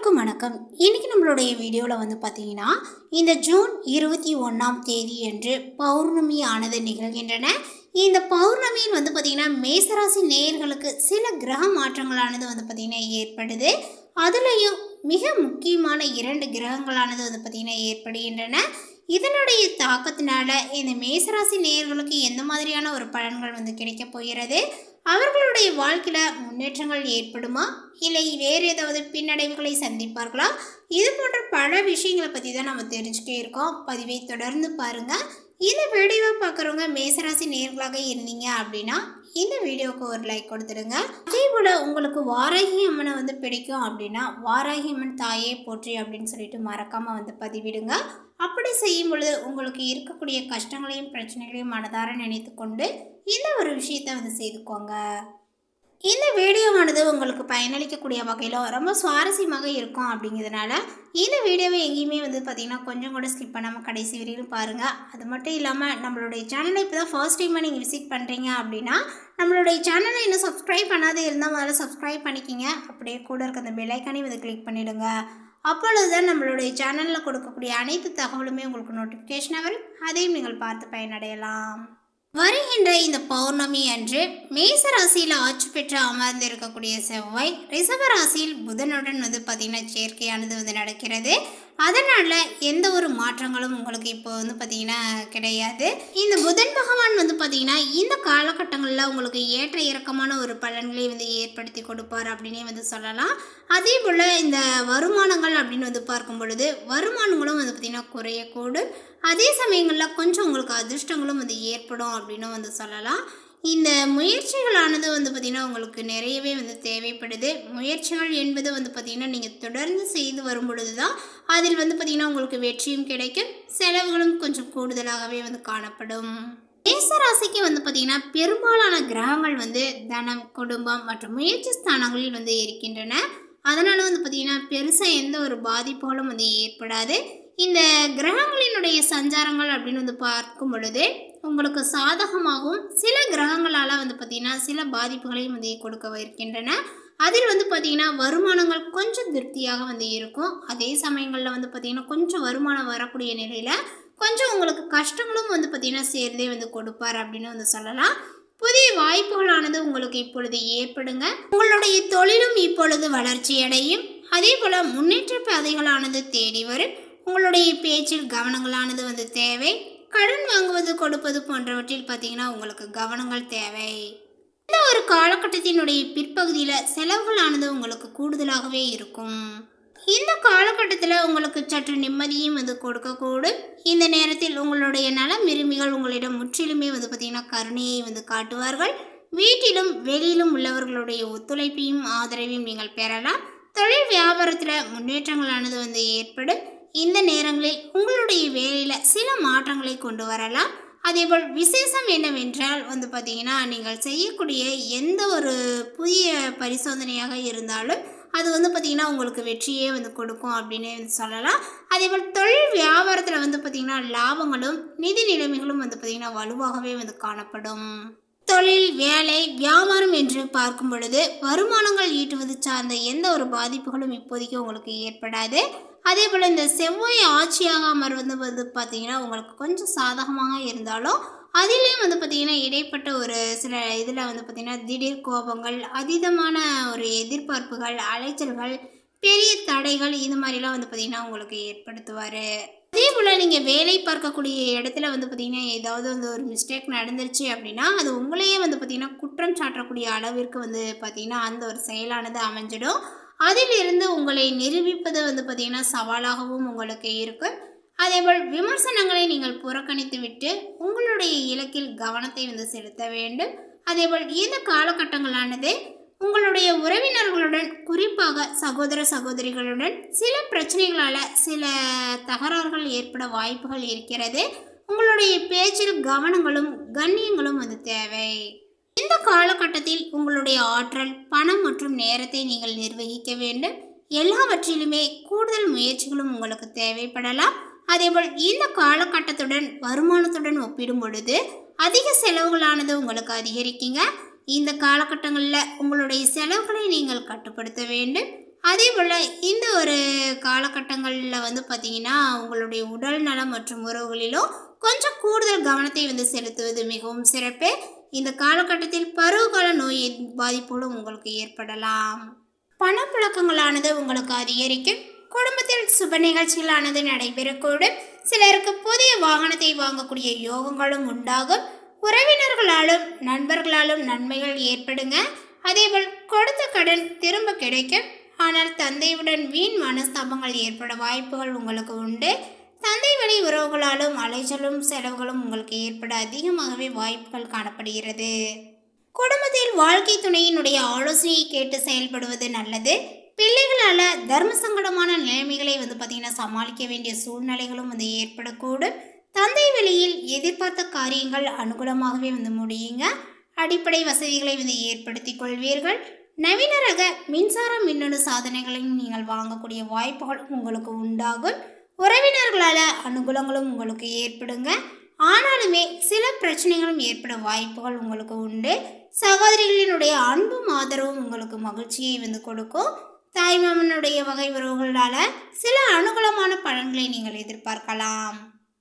அனைவருக்கும் வணக்கம். இன்றைக்கி நம்மளுடைய வீடியோவில் வந்து பார்த்தீங்கன்னா இந்த ஜூன் இருபத்தி ஒன்றாம் தேதி என்று பௌர்ணமி ஆனது நிகழ்கின்றன. இந்த பௌர்ணமியில் வந்து பார்த்திங்கன்னா மேசராசி நேயர்களுக்கு சில கிரக மாற்றங்களானது வந்து பார்த்திங்கன்னா ஏற்படுது. அதுலேயும் மிக முக்கியமான இரண்டு கிரகங்களானது வந்து பார்த்திங்கன்னா ஏற்படுகின்றன. இதனுடைய தாக்கத்தினால இந்த மேசராசி நேயர்களுக்கு எந்த மாதிரியான ஒரு பலன்கள் வந்து கிடைக்கப் போகிறது? அவர்களுடைய வாழ்க்கையில் முன்னேற்றங்கள் ஏற்படுமா? இல்லை வேறு ஏதாவது பின்னடைவுகளை சந்திப்பார்களா? இது போன்ற பல விஷயங்களை பற்றி தான் நம்ம தெரிஞ்சுக்கிட்டே இருக்கோம். பதிவை தொடர்ந்து பாருங்கள் இந்த வீடியோவை பார்க்குறவங்க மேசராசி நேர்களாக இருந்தீங்க அப்படின்னா இந்த வீடியோவுக்கு ஒரு லைக் கொடுத்துடுங்க. அதே போல் உங்களுக்கு வாராகி அம்மனை வந்து பிடிக்கும் அப்படின்னா வாராகி அம்மன் தாயே போற்றி அப்படின்னு சொல்லிட்டு மறக்காமல் வந்து பதிவிடுங்க. அப்படி செய்யும் பொழுது உங்களுக்கு இருக்கக்கூடிய கஷ்டங்களையும் பிரச்சனைகளையும் மனதார நினைத்து கொண்டு இந்த ஒரு விஷயத்தை வந்து செய்துக்கோங்க? இந்த வீடியோவானது உங்களுக்கு பயனளிக்கக்கூடிய வகையில் ரொம்ப சுவாரஸ்யமாக இருக்கும் அப்படிங்கிறதுனால இந்த வீடியோவை எங்கேயுமே வந்து பார்த்திங்கன்னா கொஞ்சம் கூட ஸ்கிப் பண்ணாமல் கடைசி வரையிலும் பாருங்கள் அது மட்டும் இல்லாமல் நம்மளுடைய சேனலை இப்போ தான் ஃபர்ஸ்ட் டைமாக நீங்கள் விசிட் பண்ணுறீங்க அப்படின்னா நம்மளுடைய சேனலை இன்னும் சப்ஸ்கிரைப் பண்ணாதே இருந்தால் முதல்ல சப்ஸ்கிரைப் பண்ணிக்கிங்க. அப்படியே கூட இருக்க அந்த பெல்லைக்கானே வந்து கிளிக் பண்ணிவிடுங்க அப்பொழுது தான் நம்மளுடைய சேனலில் கொடுக்கக்கூடிய அனைத்து தகவலுமே உங்களுக்கு நோட்டிஃபிகேஷனாக வரும். அதையும் நீங்கள் பார்த்து பயனடையலாம். வருகின்ற இந்த பௌர்ணமி அன்று மேச ராசியில் ஆட்சி பெற்று அமர்ந்திருக்கக்கூடிய செவ்வாய் ரிஷப ராசியில் புதனுடன் வந்து பார்த்திங்கன்னா சேர்க்கையானது வந்து நடக்கிறது. அதனால் எந்த ஒரு மாற்றங்களும் உங்களுக்கு இப்போ வந்து பார்த்திங்கன்னா கிடையாது. இந்த புதன் பகவான் வந்து பார்த்திங்கன்னா இந்த காலகட்டங்களில் உங்களுக்கு ஏற்ற இறக்கமான ஒரு பலன்களை வந்து ஏற்படுத்தி கொடுப்பார் அப்படின்னே வந்து சொல்லலாம். அதே போல் இந்த வருமானங்கள் அப்படின்னு வந்து பார்க்கும் பொழுது வருமானங்களும் வந்து பார்த்திங்கன்னா குறையக்கூடும். அதே சமயங்களில் கொஞ்சம் உங்களுக்கு அதிர்ஷ்டங்களும் வந்து ஏற்படும் அப்படின்னும் வந்து சொல்லலாம். இந்த முயற்சிகளானது வந்து பார்த்திங்கன்னா உங்களுக்கு நிறையவே வந்து தேவைப்படுது. முயற்சிகள் என்பது வந்து பார்த்திங்கன்னா நீங்கள் தொடர்ந்து செய்து வரும் பொழுது தான் அதில் வந்து பார்த்திங்கன்னா உங்களுக்கு வெற்றியும் கிடைக்கும் செலவுகளும் கொஞ்சம் கூடுதலாகவே வந்து காணப்படும். மேசராசிக்கு வந்து பார்த்திங்கன்னா பெரும்பாலான கிரகங்கள் வந்து தனம் குடும்பம் மற்றும் முயற்சி ஸ்தானங்களில் வந்து இருக்கின்றன. அதனால் வந்து பார்த்திங்கன்னா பெருசாக எந்த ஒரு பாதிப்புகளும் வந்து ஏற்படாது. இந்த கிரகங்களினுடைய சஞ்சாரங்கள் அப்படின்னு வந்து பார்க்கும் பொழுது உங்களுக்கு சாதகமாகவும் சில கிரகங்களால் வந்து பார்த்திங்கன்னா சில பாதிப்புகளையும் வந்து கொடுக்க இருக்கின்றன. அதில் வந்து பார்த்திங்கன்னா வருமானங்கள் கொஞ்சம் திருப்தியாக வந்து இருக்கும். அதே சமயங்களில் வந்து பார்த்திங்கன்னா கொஞ்சம் வருமானம் வரக்கூடிய நிலையில் கொஞ்சம் உங்களுக்கு கஷ்டங்களும் வந்து பார்த்திங்கன்னா சேர்ந்தே வந்து கொடுப்பார் அப்படின்னு வந்து சொல்லலாம். புதிய வாய்ப்புகளானது உங்களுக்கு இப்பொழுது ஏற்படுங்க. உங்களுடைய தொழிலும் இப்பொழுது வளர்ச்சி அடையும். அதே போல் முன்னேற்ற பாதைகளானது தேடி வரும். உங்களுடைய பேச்சில் கவனங்களானது வந்து தேவை. கடன் வாங்குவது கொடுப்பது போன்றவற்றில் பார்த்தீங்கன்னா உங்களுக்கு கவனங்கள் தேவை. இந்த ஒரு காலகட்டத்தினுடைய பிற்பகுதியில் செலவுகளானது உங்களுக்கு கூடுதலாகவே இருக்கும். இந்த காலகட்டத்தில் உங்களுக்கு சற்று நிம்மதியும் வந்து கொடுக்கக்கூடும். இந்த நேரத்தில் உங்களுடைய நல விரும்பிகள் உங்களிடம் முற்றிலுமே வந்து பார்த்திங்கன்னா கருணையை வந்து காட்டுவார்கள். வீட்டிலும் வெளியிலும் உள்ளவர்களுடைய ஒத்துழைப்பையும் ஆதரவையும் நீங்கள் பெறலாம். தொழில் வியாபாரத்தில் முன்னேற்றங்களானது வந்து ஏற்படும். இந்த நேரங்களில் உங்களுடைய வேலையில் சில மாற்றங்களை கொண்டு வரலாம். அதேபோல் விசேஷம் என்னவென்றால் வந்து பார்த்தீங்கன்னா நீங்கள் செய்யக்கூடிய எந்த ஒரு புதிய பரிசோதனையாக இருந்தாலும் அது வந்து பார்த்திங்கன்னா உங்களுக்கு வெற்றியே வந்து கொடுக்கும் அப்படின்னு வந்து சொல்லலாம். அதேபோல் தொழில் வியாபாரத்தில் வந்து பார்த்திங்கன்னா லாபங்களும் நிதி நிலைமைகளும் வந்து பார்த்திங்கன்னா வலுவாகவே வந்து காணப்படும். தொழில் வேலை வியாபாரம் என்று பார்க்கும் பொழுது வருமானங்கள் ஈட்டுவது சார்ந்த எந்த ஒரு பாதிப்புகளும் இப்போதைக்கு உங்களுக்கு ஏற்படாது. அதே போல் இந்த செவ்வாய் ஆட்சியாக அமர்வது வந்து பார்த்திங்கன்னா உங்களுக்கு கொஞ்சம் சாதகமாக இருந்தாலும் அதிலையும் வந்து பார்த்திங்கன்னா இடைப்பட்ட ஒரு சில இதில் வந்து பார்த்திங்கன்னா திடீர் கோபங்கள் அதீதமான ஒரு எதிர்பார்ப்புகள் அலைச்சல்கள் பெரிய தடைகள் இது மாதிரிலாம் வந்து பார்த்திங்கன்னா உங்களுக்கு ஏற்படுத்துவார். அதே போல் நீங்கள் வேலை பார்க்கக்கூடிய இடத்துல வந்து பார்த்திங்கன்னா ஏதாவது வந்து ஒரு மிஸ்டேக் நடந்துருச்சு அப்படின்னா அது உங்களையே வந்து பார்த்திங்கன்னா குற்றம் சாட்டக்கூடிய அளவிற்கு வந்து பார்த்திங்கன்னா அந்த ஒரு செயலானது அமைஞ்சிடும். அதிலிருந்து உங்களை நிரூபிப்பது வந்து பார்த்திங்கன்னா சவாலாகவும் உங்களுக்கு இருக்கும். அதேபோல் விமர்சனங்களை நீங்கள் புறக்கணித்து விட்டு உங்களுடைய இலக்கில் கவனத்தை வந்து செலுத்த வேண்டும். அதேபோல் இந்த காலகட்டங்களானது உங்களுடைய உறவினர்களுடன் குறிப்பாக சகோதர சகோதரிகளுடன் சில பிரச்சனைகளால் சில தகராறுகள் ஏற்பட வாய்ப்புகள் இருக்கிறது. உங்களுடைய பேச்சில் கவனங்களும் கண்ணியங்களும் வந்து தேவை. இந்த காலகட்டத்தில் உங்களுடைய ஆற்றல் பணம் மற்றும் நேரத்தை நீங்கள் நிர்வகிக்க வேண்டும். எல்லாவற்றிலுமே கூடுதல் முயற்சிகளும் உங்களுக்கு தேவைப்படலாம். அதேபோல் இந்த காலகட்டத்துடன் வருமானத்துடன் ஒப்பிடும் பொழுது அதிக செலவுகளானது உங்களுக்கு அதிகரிக்குங்க. இந்த காலகட்டங்களில் உங்களுடைய செலவுகளை நீங்கள் கட்டுப்படுத்த வேண்டும். அதே போல் இந்த ஒரு காலகட்டங்களில் வந்து பார்த்திங்கன்னா உங்களுடைய உடல் நலம் மற்றும் உறவுகளிலும் கொஞ்சம் கூடுதல் கவனத்தை வந்து செலுத்துவது மிகவும் சிறப்பு. இந்த காலகட்டத்தில் பருவகால நோய் பாதிப்புகளும் உங்களுக்கு ஏற்படலாம். பணப்புழக்கங்களானது உங்களுக்கு அதிகரிக்கும். குடும்பத்தில் சுப நிகழ்ச்சிகளானது நடைபெறக்கூடும். சிலருக்கு புதிய வாகனத்தை வாங்கக்கூடிய யோகங்களும் உண்டாகும். உறவினர்களாலும் நண்பர்களாலும் நன்மைகள் ஏற்படுங்க. அதேபோல் கொடுத்த கடன் திரும்ப கிடைக்கும். ஆனால் தந்தையுடன் வீண் மனஸ்தாபங்கள் ஏற்பட வாய்ப்புகள் உங்களுக்கு உண்டு. தந்தை வழி உறவுகளாலும் அலைச்சலும் செலவுகளும் உங்களுக்கு ஏற்பட அதிகமாகவே வாய்ப்புகள் காணப்படுகிறது. குடும்பத்தில் வாழ்க்கை துணையினுடைய ஆலோசனையை கேட்டு செயல்படுவது நல்லது. பிள்ளைகளால் தர்ம சங்கடமான நிலைமைகளை வந்து பார்த்திங்கன்னா சமாளிக்க வேண்டிய சூழ்நிலைகளும் வந்து ஏற்படக்கூடும். வழியில் எதிர்பார்த்த காரியங்கள் அனுகூலமாகவே வந்து முடியுங்க. அடிப்படை வசதிகளை வந்து ஏற்படுத்தி கொள்வீர்கள். நவீன ரக மின்சார மின்னணு சாதனைகளையும் நீங்கள் வாங்கக்கூடிய வாய்ப்புகள் உங்களுக்கு உண்டாகும். உறவினர்களால் அனுகூலங்களும் உங்களுக்கு ஏற்படுங்க. ஆனாலுமே சில பிரச்சனைகளும் ஏற்பட வாய்ப்புகள் உங்களுக்கு உண்டு. சகோதரிகளினுடைய அன்பும் ஆதரவும் உங்களுக்கு மகிழ்ச்சியை வந்து கொடுக்கும். தாய்மாமனுடைய வகை உறவுகளால் சில அனுகூலமான பலன்களை நீங்கள் எதிர்பார்க்கலாம்.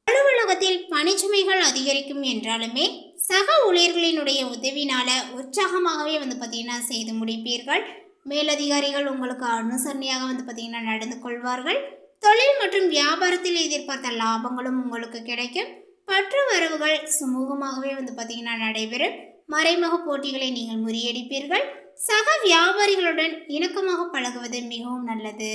அலுவலகத்தில் பணிச்சுமைகள் அதிகரிக்கும் என்றாலுமே சக ஊழியர்களினுடைய உதவினால உற்சாகமாகவே வந்து பார்த்தீங்கன்னா செய்து முடிப்பீர்கள். மேலதிகாரிகள் உங்களுக்கு அனுசரணையாக வந்து பார்த்தீங்கன்னா நடந்து கொள்வார்கள். தொழில் மற்றும் வியாபாரத்தில் எதிர்பார்த்த லாபங்களும் உங்களுக்கு கிடைக்கும். பற்று வரவுகள் சுமூகமாகவே வந்து பார்த்தீங்கன்னா நடைபெறும். மறைமுக போட்டிகளை நீங்கள் முறியடிப்பீர்கள். சக வியாபாரிகளுடன் இணக்கமாக பழகுவது மிகவும் நல்லது.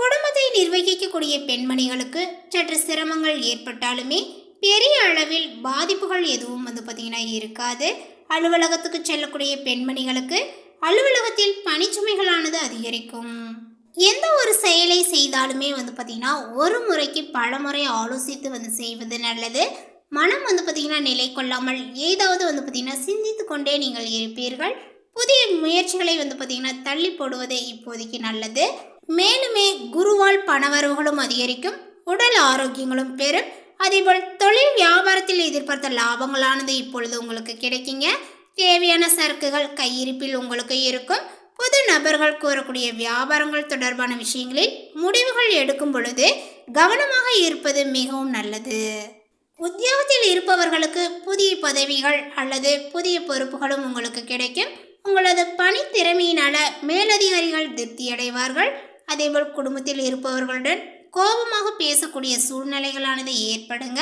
குடும்பத்தை நிர்வகிக்கக்கூடிய பெண்மணிகளுக்கு சற்று சிரமங்கள் ஏற்பட்டாலுமே பெரிய அளவில் பாதிப்புகள் எதுவும் வந்து பார்த்திங்கன்னா இருக்காது. அலுவலகத்துக்கு செல்லக்கூடிய பெண்மணிகளுக்கு அலுவலகத்தில் பணிச்சுமைகளானது அதிகரிக்கும். எந்த ஒரு செயலை செய்தாலுமே வந்து பார்த்திங்கன்னா ஒரு முறைக்கு பல முறை ஆலோசித்து வந்து செய்வது நல்லது. மனம் வந்து பார்த்திங்கன்னா நிலை கொள்ளாமல் ஏதாவது வந்து பார்த்திங்கன்னா சிந்தித்து கொண்டே நீங்கள் இருப்பீர்கள். புதிய முயற்சிகளை வந்து பார்த்திங்கன்னா தள்ளி போடுவதே இப்போதைக்கு நல்லது. மேலுமே குருவால் பணவரவுகளும் அதிகரிக்கும் உடல் ஆரோக்கியங்களும் பெறும். அதேபோல் தொழில் வியாபாரத்தில் எதிர்பார்த்த லாபங்களானது இப்பொழுது உங்களுக்கு கிடைக்குங்க. தேவையான சரக்குகள் கையிருப்பில் உங்களுக்கு இருக்கும். புது நபர்கள் கூறக்கூடிய வியாபாரங்கள் தொடர்பான விஷயங்களில் முடிவுகள் எடுக்கும் பொழுது கவனமாக இருப்பது மிகவும் நல்லது. உத்தியோகத்தில் இருப்பவர்களுக்கு புதிய பதவிகள் அல்லது புதிய பொறுப்புகளும் உங்களுக்கு கிடைக்கும். உங்களது பணி திறமையினால மேலதிகாரிகள் திருப்தி அடைவார்கள் அதேபோல் குடும்பத்தில் இருப்பவர்களுடன் கோபமாக பேசக்கூடிய சூழ்நிலைகளானது ஏற்படுங்க.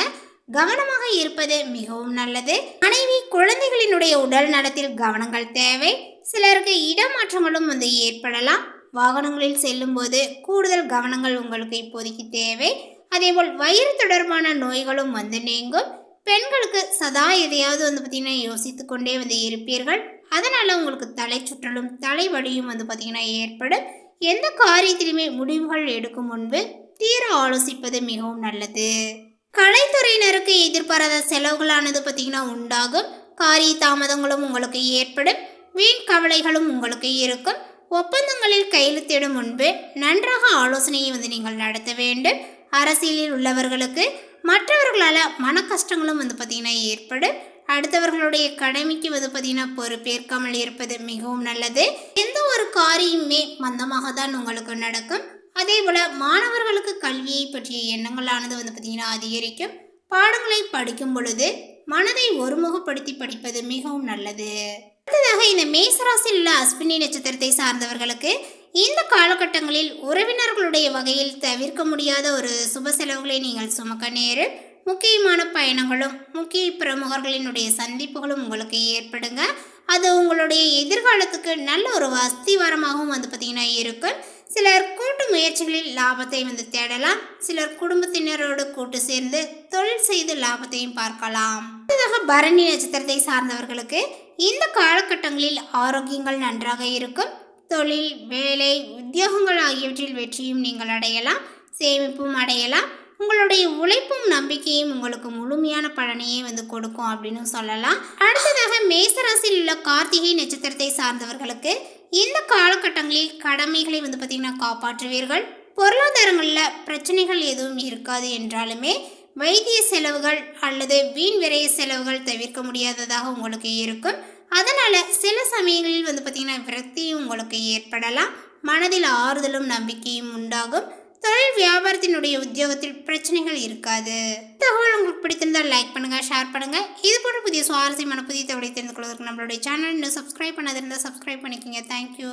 கவனமாக இருப்பது மிகவும் நல்லது. மனைவி குழந்தைகளினுடைய உடல் நலத்தில் கவனங்கள் தேவை. சிலருக்கு இடமாற்றங்களும் வந்து ஏற்படலாம். வாகனங்களில் செல்லும்போது கூடுதல் கவனங்கள் உங்களுக்கு இப்போதைக்கு தேவை. அதேபோல் வயிறு தொடர்பான நோய்களும் வந்து நீங்கும். பெண்களுக்கு சதா எதையாவது வந்து பார்த்திங்கன்னா யோசித்து கொண்டே வந்து இருப்பீர்கள். அதனால் உங்களுக்கு தலை சுற்றலும் தலைவலியும் வந்து பார்த்திங்கன்னா ஏற்படும். எந்த காரியத்திலுமே முடிவுகள் எடுக்கும் முன்பு தீர ஆலோசிப்பது மிகவும் நல்லது. கலைத்துறையினருக்கு எதிர்பாராத செலவுகளானது பார்த்திங்கன்னா உண்டாகும். காரிய தாமதங்களும் உங்களுக்கு ஏற்படும். வீண் கவலைகளும் உங்களுக்கு இருக்கும். ஒப்பந்தங்களில் கையெழுத்திடும் முன்பு நன்றாக ஆலோசனையை வந்து நீங்கள் நடத்த வேண்டும். அரசியலில் உள்ளவர்களுக்கு மற்றவர்களால் மன கஷ்டங்களும் வந்து பார்த்திங்கன்னா ஏற்படும். அடுத்தவர்களுடைய கடமைக்கு வந்து பார்த்திங்கன்னா பொறுப்பேற்காமல் இருப்பது மிகவும் நல்லது. எந்த ஒரு காரியமுமே மந்தமாக தான் உங்களுக்கு நடக்கும். அதே போல் மாணவர்களுக்கு கல்வியை பற்றிய எண்ணங்களானது வந்து பார்த்திங்கன்னா அதிகரிக்கும். பாடங்களை படிக்கும் பொழுது மனதை ஒருமுகப்படுத்தி படிப்பது மிகவும் நல்லது. அடுத்ததாக இந்த மேசராசியில் உள்ள அஸ்வினி நட்சத்திரத்தை சார்ந்தவர்களுக்கு இந்த காலகட்டங்களில் உறவினர்களுடைய வகையில் தவிர்க்க முடியாத ஒரு சுப செலவுகளை நீங்கள் சுமக்க நேரும் முக்கியமான பயணங்களும் முக்கிய பிரமுகர்களினுடைய சந்திப்புகளும் உங்களுக்கு ஏற்படுங்க. அது உங்களுடைய எதிர்காலத்துக்கு நல்ல ஒரு அஸ்திவாரமாகவும் வந்து பார்த்திங்கன்னா இருக்கும். சிலர் கூட்டு முயற்சிகளில் லாபத்தை வந்து தேடலாம். சிலர் குடும்பத்தினரோடு கூட்டு சேர்ந்து தொழில் செய்து லாபத்தையும் பார்க்கலாம். அடுத்ததாக பரணி நட்சத்திரத்தை சார்ந்தவர்களுக்கு இந்த காலகட்டங்களில் ஆரோக்கியங்கள் நன்றாக இருக்கும். தொழில் வேலை உத்தியோகங்கள் ஆகியவற்றில் வெற்றியும் நீங்கள் அடையலாம். சேமிப்பும் அடையலாம். உங்களுடைய உழைப்பும் நம்பிக்கையும் உங்களுக்கு முழுமையான பலனையே வந்து கொடுக்கும் அப்படின்னு சொல்லலாம். அடுத்ததாக மேசராசியில் உள்ள கார்த்திகை நட்சத்திரத்தை சார்ந்தவர்களுக்கு இந்த காலகட்டங்களில் கடமைகளை வந்து பார்த்திங்கன்னா காப்பாற்றுவீர்கள். பொருளாதாரங்களில் பிரச்சனைகள் எதுவும் இருக்காது என்றாலுமே வைத்திய செலவுகள் அல்லது வீண் விரைய செலவுகள் தவிர்க்க முடியாததாக உங்களுக்கு இருக்கும். அதனால் சில சமயங்களில் வந்து பார்த்திங்கன்னா விரக்தியும் உங்களுக்கு ஏற்படலாம். மனதில் ஆறுதலும் நம்பிக்கையும் உண்டாகும். தொழில் வியாபாரத்தினுடைய உத்தியோகத்தில் பிரச்சனைகள் இருக்காது. தகவல் உங்களுக்கு பிடித்திருந்தால் லைக் பண்ணுங்க ஷேர் பண்ணுங்க. இது போன்ற புதிய சுவாரஸ்யமான புதிய தகவலை தெரிந்து கொள்வதற்கு நம்மளுடைய சேனல் இன்னும் சப்ஸ்கிரைப் பண்ணாதிருந்தால் சப்ஸ்கிரைப் பண்ணிக்கோங்க. Thank you